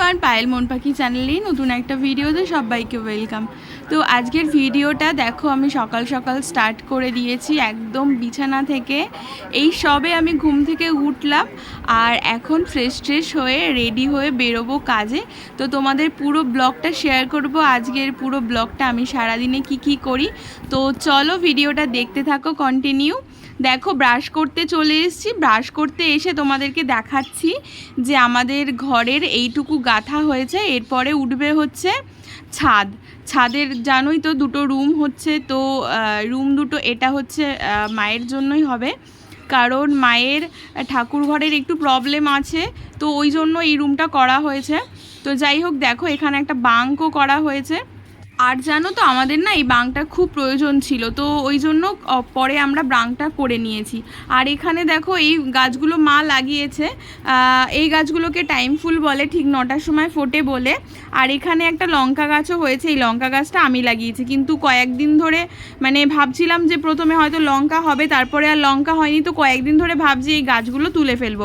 Everyone, Payel মন পাখি চ্যানেলে নতুন একটা ভিডিওতে সবাইকে ওয়েলকাম। তো আজকের ভিডিওটা দেখো, আমি সকাল সকাল স্টার্ট করে দিয়েছি একদম বিছানা থেকে। এই সবে আমি ঘুম থেকে উঠলাম আর এখন ফ্রেশ ট্রেশ হয়ে রেডি হয়ে বেরোবো কাজে। তো তোমাদের পুরো ব্লগটা শেয়ার করব। আজকের পুরো ব্লগটা আমি সারাদিনে কি কি করি। তো চলো ভিডিওটা দেখতে থাকো কন্টিনিউ দেখো ব্রাশ করতে চলে এসেছি। ব্রাশ করতে এসে তোমাদেরকে দেখাচ্ছি যে আমাদের ঘরের এইটুকু গাথা হয়েছে। এরপরে উঠবে হচ্ছে ছাদ। ছাদের জানোই তো দুটো রুম হচ্ছে, তো রুম দুটো এটা হচ্ছে মায়ের জন্যই হবে। কারণ মায়ের ঠাকুর ঘরের একটু প্রবলেম আছে, তো ওই জন্য এই রুমটা করা হয়েছে। তো যাই হোক, দেখো, এখানে একটা বাঙ্কও করা হয়েছে। আর জানো তো, আমাদের না এই বাংটার খুব প্রয়োজন ছিল, তো ওই জন্য পরে আমরা বাংটা করে নিয়েছি। আর এখানে দেখো, এই গাছগুলো মা লাগিয়েছে। এই গাছগুলোকে টাইম ফুল বলে, ঠিক নটার সময় ফোটে বলে। আর এখানে একটা লঙ্কা গাছও হয়েছে, এই লঙ্কা গাছটা আমি লাগিয়েছি। কিন্তু কয়েকদিন ধরে মানে ভাবছিলাম যে প্রথমে হয়তো লঙ্কা হবে, তারপরে আর লঙ্কা হয়নি, তো কয়েকদিন ধরে ভাবছি এই গাছগুলো তুলে ফেলব।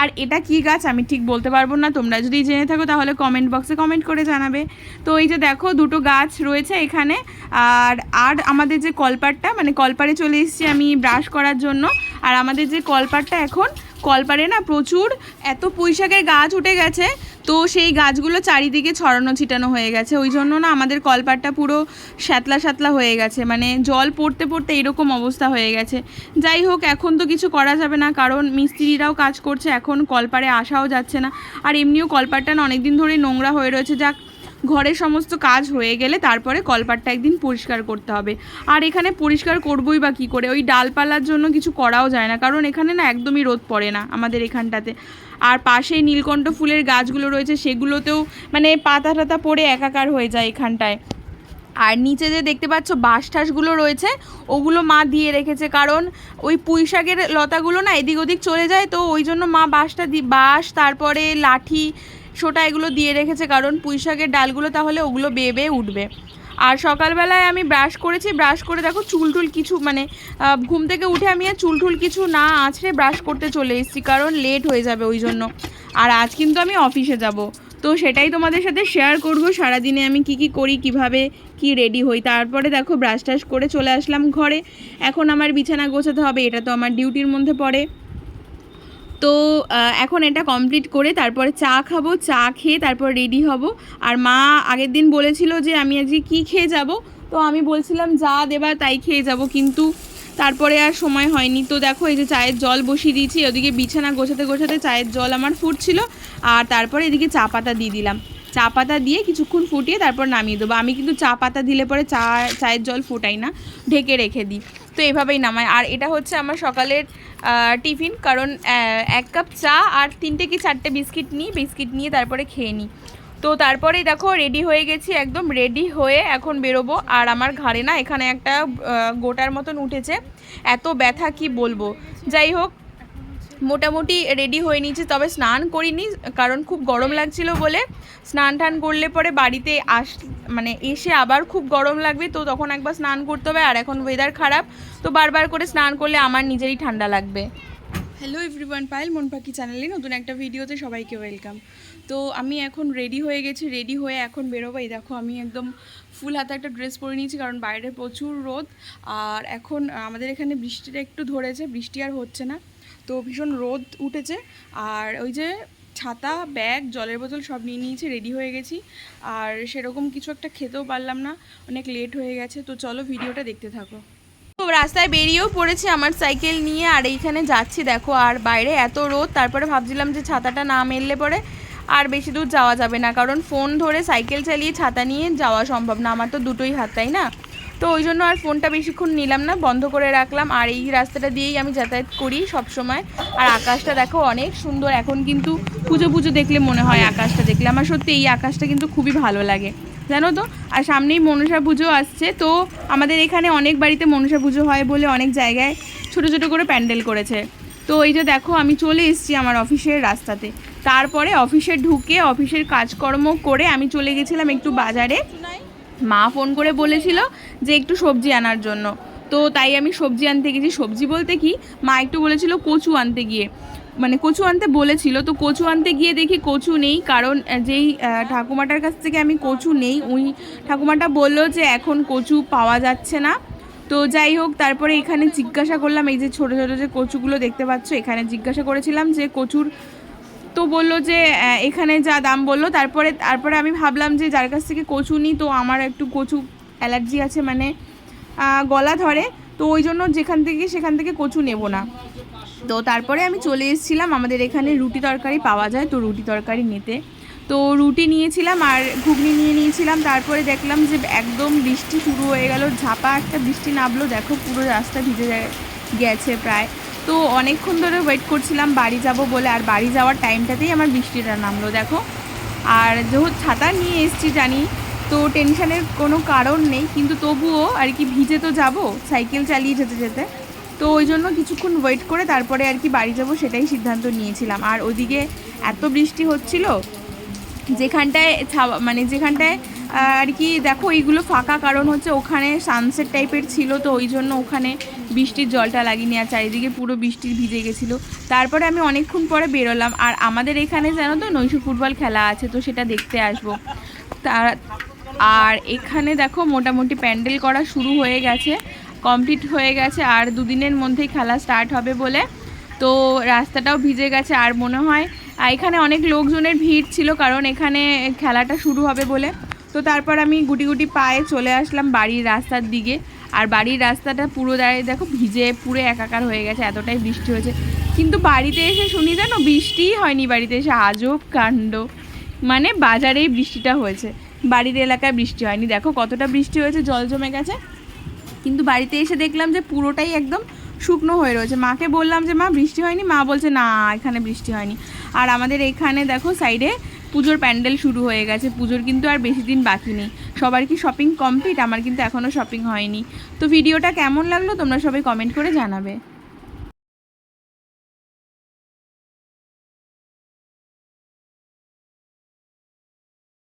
আর এটা কি গাছ আমি ঠিক বলতে পারব না। তোমরা যদি জেনে থাকো তাহলে কমেন্ট বক্সে কমেন্ট করে জানাবে। তো এই যে দেখো, দুটো গাছ রয়েছে এখানে। আর আর আমাদের যে কলপারটা মানে কলপারে চলে এসেছি আমি ব্রাশ করার জন্য। আর আমাদের যে কলপারটা এখন কলপারে না, প্রচুর। এত পুঁইশাকের গাছ উঠে গেছে, তো সেই গাছগুলো চারিদিকে ছড়ানো ছিটানো হয়ে গেছে। ওই জন্য না আমাদের কলপারটা পুরো শ্যাতলা শ্যাতলা হয়ে গেছে। মানে জল পড়তে পড়তে এরকম অবস্থা হয়ে গেছে। যাই হোক, এখন তো কিছু করা যাবে না, কারণ মিস্ত্রিরাও কাজ করছে। এখন কলপারে আসাও যাচ্ছে না। আর এমনিও কলপারটা না অনেকদিন ধরে নোংরা হয়ে রয়েছে। যাক ঘরের সমস্ত কাজ হয়ে গেলে তারপরে কলপাটটা একদিন পরিষ্কার করতে হবে। আর এখানে পরিষ্কার করবই বা কী করে? ওই ডালপালার জন্য কিছু করাও যায় না, কারণ এখানে না একদমই রোদ পড়ে না আমাদের এখানটাতে। আর পাশেই নীলকণ্ঠ ফুলের গাছগুলো রয়েছে, সেগুলোতেও মানে পাতা টাতা পড়ে একাকার হয়ে যায় এখানটায়। আর নিচে যে দেখতে পাচ্ছ বাঁশ ঠাসগুলো রয়েছে, ওগুলো মা দিয়ে রেখেছে, কারণ ওই পুঁই শাকের লতাগুলো না এদিক ওদিক চলে যায়, তো ওই জন্য মা বাঁশটা দি, বাঁশ, তারপরে লাঠি সোটা এগুলো দিয়ে রেখেছে, কারণ পুঁই শাকের ডালগুলো তাহলে ওগুলো বেয়ে বেয়ে উঠবে। আর সকালবেলায় আমি ব্রাশ করেছি, ব্রাশ করে দেখো চুল টুল কিছু মানে ঘুম থেকে উঠে আমি আর চুল টুল কিছু না আছড়ে ব্রাশ করতে চলে এসেছি, কারণ লেট হয়ে যাবে ওই জন্য। আর আজ কিন্তু আমি অফিসে যাব, তো সেটাই তোমাদের সাথে শেয়ার করব, সারাদিনে আমি কি কি করি, কীভাবে কি রেডি হই। তারপরে দেখো ব্রাশ টাশ করে চলে আসলাম ঘরে। এখন আমার বিছানা গোছাতে হবে, এটা তো আমার ডিউটির মধ্যে পড়ে। তো এখন এটা কমপ্লিট করে তারপরে চা খাব, চা খেয়ে তারপর রেডি হব। আর মা আগের দিন বলেছিল যে আমি আজকে কী খেয়ে যাব, তো আমি বলছিলাম যা দেবার তাই খেয়ে যাব, কিন্তু তারপরে আর সময় হয়নি। তো দেখো, এই যে চায়ের জল বসিয়ে দিয়েছি, ওদিকে বিছানা গোছাতে গোছাতে চায়ের জল আমার ফুটছিল, আর তারপরে এদিকে চা পাতা দিয়ে দিলাম। চা পাতা দিয়ে কিছুক্ষণ ফুটিয়ে তারপর নামিয়ে দেবো। আমি কিন্তু চা পাতা দিলে পরে চা, চায়ের জল ফোটাই না, ঢেকে রেখে দিই। তো এভাবেই নামায়। আর এটা হচ্ছে আমার সকালের টিফিন। কারণ এক কাপ চা আর তিনটে কি চারটে বিস্কিট নিই, বিস্কিট নিয়ে তারপরে খেয়ে নিই। তো তারপরে দেখো রেডি হয়ে গেছি, একদম রেডি হয়ে এখন বেরোবো। আর আমার ঘাড়ে না এখানে একটা গোটার মতন উঠেছে। এত ব্যথা কি বলব? যাই হোক মোটামুটি রেডি হয়ে নিয়েছি, তবে স্নান করিনি, কারণ খুব গরম লাগছিল বলে। স্নান টান করলে পরে বাড়িতে আস মানে এসে আবার খুব গরম লাগবে, তো তখন একবার স্নান করতে হবে, আর এখন ওয়েদার খারাপ, তো বারবার করে স্নান করলে আমার নিজেরই ঠান্ডা লাগবে। হ্যালো এভরিওয়ান পায়েল মন পাখি চ্যানেলে নতুন একটা ভিডিওতে সবাইকে ওয়েলকাম তো আমি এখন রেডি হয়ে গেছি রেডি হয়ে এখন বেরোবো। এই দেখো, আমি একদম ফুল হাতে একটা ড্রেস পরে নিয়েছি, কারণ বাইরে প্রচুর রোদ, আর এখন আমাদের এখানে বৃষ্টিটা একটু ধরেছে, বৃষ্টি আর হচ্ছে না। তো ভীষণ রোদ উঠেছে। আর ওই যে ছাতা, ব্যাগ, জলের বোতল সব নিয়ে নিয়েছি রেডি হয়ে গেছি। আর সেরকম কিছু একটা খেতেও পারলাম না, অনেক লেট হয়ে গেছে। তো চলো ভিডিওটা দেখতে থাকো। তো রাস্তায় বেরিয়েও পড়েছি আমার সাইকেল নিয়ে, আর এইখানে যাচ্ছি দেখো আর বাইরে এত রোদ, তারপরে ভাবছিলাম যে ছাতাটা না মেললে পরে আর বেশি দূর যাওয়া যাবে না, কারণ ফোন ধরে সাইকেল চালিয়ে ছাতা নিয়ে যাওয়া সম্ভব না। আমার তো দুটোই হাত, তাই না? তো ওই জন্য আর ফোনটা বেশিক্ষণ নিলাম না, বন্ধ করে রাখলাম। আর এই রাস্তাটা দিয়েই আমি যাতায়াত করি সব সময় আর আকাশটা দেখো অনেক সুন্দর, এখন কিন্তু পুজো পুজো দেখলে মনে হয় আকাশটা দেখলে। আমার সত্যি এই আকাশটা কিন্তু খুবই ভালো লাগে, জানো তো? আর সামনেই মনসা পুজো আসছে, তো আমাদের এখানে অনেক বাড়িতে মনসা পুজো হয় বলে অনেক জায়গায় ছোট ছোট করে প্যান্ডেল করেছে। তো এই যে দেখো, আমি চলে এসেছি আমার অফিসের রাস্তাতে। তারপরে অফিসে ঢুকে, অফিসের কাজকর্ম করে আমি চলে গেছিলাম একটু বাজারে। মা ফোন করে বলেছিল যে একটু সবজি আনার জন্য। তো তাই আমি সবজি আনতে গেছি। সবজি বলতে কি, মা একটু বলেছিল কচু আনতে গিয়ে। মানে কচু আনতে বলেছিল, তো কচু আনতে গিয়ে দেখি কচু নেই। কারণ যেই ঠাকুমাটার কাছ থেকে আমি কচু নেই ওই ঠাকুমাটা বলল যে এখন কচু পাওয়া যাচ্ছে না। তো যাই হোক, তারপরে এখানে জিজ্ঞাসা করলাম, এই যে ছোটো ছোটো যে কচুগুলো দেখতে পাচ্ছ, এখানে জিজ্ঞাসা করেছিলাম যে কচুর তো বলল যে এখানে যা দাম বলল। তারপরে তারপরে আমি ভাবলাম যে, যার কাছ থেকে কচু নিই তো আমার একটু কচু অ্যালার্জি আছে মানে গলা ধরে। তো ওই জন্য যেখান থেকে, সেখান থেকে কচু নেব না। তো তারপরে আমি চলে এসেছিলাম। আমাদের এখানে রুটি তরকারি পাওয়া যায়, তো রুটি তরকারি নিতে। তো রুটি নিয়েছিলাম আর ঘুগনি নিয়ে নিয়েছিলাম। তারপরে দেখলাম যে, একদম বৃষ্টি শুরু হয়ে গেল। ঝাপা একটা বৃষ্টি নামলো। দেখো পুরো রাস্তা ভিজে গেছে প্রায়। তো অনেকক্ষণ ধরে ওয়েট করছিলাম বাড়ি যাব বলে, আর বাড়ি যাওয়ার টাইমটাতেই আমার বৃষ্টিটা নামলো, দেখো। আর যেহেতু ছাতা নিয়ে এসছি জানি, তো টেনশানের কোনো কারণ নেই, কিন্তু তবুও আর কি ভিজে তো যাব সাইকেল চালিয়ে যেতে যেতে। তো ওই জন্য কিছুক্ষণ ওয়েট করে তারপরে আর কি বাড়ি যাব সেটাই সিদ্ধান্ত নিয়েছিলাম। আর ওদিকে এত বৃষ্টি হচ্ছিল, যেখানটায় মানে যেখানটায় আর কি দেখো, এইগুলো ফাঁকা কারণ হচ্ছে ওখানে সানসেট টাইপের ছিল, তো ওই জন্য ওখানে বৃষ্টির জলটা লাগেনি আর চারিদিকে পুরো বৃষ্টি ভিজে গেছিল। তারপরে আমি অনেকক্ষণ পরে বেরোলাম আর আমাদের এখানে জানো তো নৈশ ফুটবল খেলা আছে, তো সেটা দেখতে আসব। তার আর এখানে দেখো মোটামুটি প্যান্ডেল করা শুরু হয়ে গেছে, কমপ্লিট হয়ে গেছে আর দুদিনের মধ্যেই খেলা স্টার্ট হবে বলে। তো রাস্তাটাও ভিজে গেছে আর মনে হয় এখানে অনেক লোকজনের ভিড় ছিল কারণ এখানে খেলাটা শুরু হবে বলে। তো তারপর আমি গুটি গুটি পায়ে চলে আসলাম বাড়ির রাস্তার দিকে। আর বাড়ির রাস্তাটা পুরো দাঁড়িয়ে দেখো, ভিজে পুরো একাকার হয়ে গেছে, এতটাই বৃষ্টি হয়েছে। কিন্তু বাড়িতে এসে শুনি জানো, বৃষ্টিই হয়নি বাড়িতে এসে, আজব কাণ্ড। মানে বাজারেই বৃষ্টিটা হয়েছে। বাড়ির এলাকায় বৃষ্টি হয়নি। দেখো কতটা বৃষ্টি হয়েছে, জল জমে গেছে। কিন্তু বাড়িতে এসে দেখলাম যে পুরোটাই একদম শুকনো হয়ে রয়েছে। মাকে বললাম যে, মা, বৃষ্টি হয়নি? মা বলছে, না, এখানে বৃষ্টি হয়নি। আর আমাদের এখানে দেখো সাইডে পুজোর প্যান্ডেল শুরু হয়ে গেছে, পুজোর কিন্তু আর বেশি দিন বাকি নেই। সবার কি শপিং কমপ্লিট আমার কিন্তু এখনও শপিং হয়নি। তো ভিডিওটা কেমন লাগল তোমরা সবাই কমেন্ট করে জানাবে।